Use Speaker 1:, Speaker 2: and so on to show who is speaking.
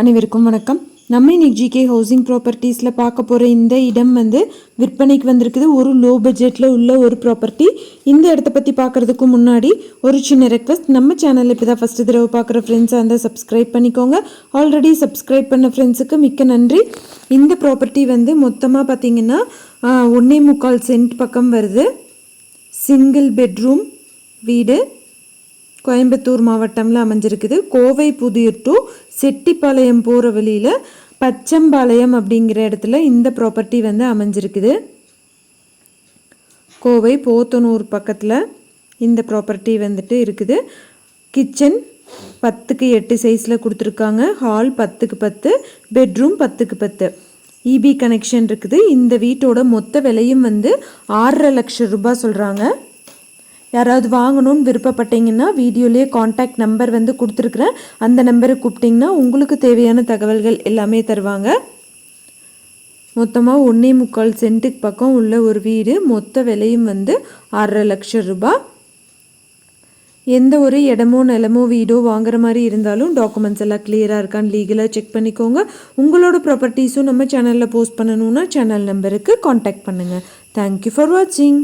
Speaker 1: அனைவருக்கும் வணக்கம். நம்ம இன்னைக்கு ஜிகே ஹவுசிங் ப்ராப்பர்ட்டிஸில் பார்க்க போகிற இந்த இடம் வந்து விற்பனைக்கு வந்திருக்குது. ஒரு லோ பட்ஜெட்டில் உள்ள ஒரு ப்ராப்பர்ட்டி இந்த இடத்த பற்றி பார்க்குறதுக்கு முன்னாடி ஒரு சின்ன ரெக்வஸ்ட் நம்ம சேனலில் இப்போ தான் ஃபஸ்ட்டு தடவை பார்க்குற ஃப்ரெண்ட்ஸாக இருந்தால் சப்ஸ்கிரைப் பண்ணிக்கோங்க. ஆல்ரெடி சப்ஸ்கிரைப் பண்ண ஃப்ரெண்ட்ஸுக்கு மிக்க நன்றி. இந்த ப்ராப்பர்ட்டி வந்து மொத்தமாக பார்த்தீங்கன்னா ஒன்றே முக்கால் சென்ட் பக்கம் வருது. சிங்கிள் பெட்ரூம் வீடு. கோயம்புத்தூர் மாவட்டம்ல அமைஞ்சிருக்குது. கோவை புதியூர் டு செட்டிப்பாளையம் போகிற வழியில் பச்சம்பாளையம் அப்படிங்கிற இடத்துல இந்த ப்ராப்பர்ட்டி வந்து அமைஞ்சிருக்குது. கோவை போத்தனூர் பக்கத்தில் இந்த ப்ராப்பர்ட்டி வந்துட்டு இருக்குது. கிச்சன் பத்துக்கு எட்டு சைஸில் கொடுத்துருக்காங்க. ஹால் பத்துக்கு பத்து பெட்ரூம் பத்துக்கு பத்து. இபி கனெக்ஷன் இருக்குது. இந்த வீட்டோட மொத்த விலையும் வந்து ஆறரை லட்சம் ரூபாய் சொல்கிறாங்க யாராவது வாங்கணும்னு விருப்பப்பட்டீங்கன்னா வீடியோலேயே காண்டாக்ட் நம்பர் வந்து கொடுத்துருக்குறேன். அந்த நம்பருக்கு கூப்பிட்டிங்கன்னா உங்களுக்கு தேவையான தகவல்கள் எல்லாமே தருவாங்க. மொத்தமாக ஒன்றே முக்கால் சென்ட்டுக்கு பக்கம் உள்ள ஒரு வீடு. மொத்த விலையும் வந்து ஆறரை லட்சம் ரூபாய். எந்த ஒரு இடமோ நிலமோ வீடோ வாங்குற மாதிரி இருந்தாலும் டாக்குமெண்ட்ஸ் எல்லாம் கிளியராக இருக்கான்னு லீகலாக செக் பண்ணிக்கோங்க. உங்களோட ப்ராப்பர்ட்டிஸும் நம்ம சேனலில் போஸ்ட் பண்ணணுன்னா சேனல் நம்பருக்கு காண்டாக்ட் பண்ணுங்கள் தேங்க்யூ ஃபார் வாட்சிங்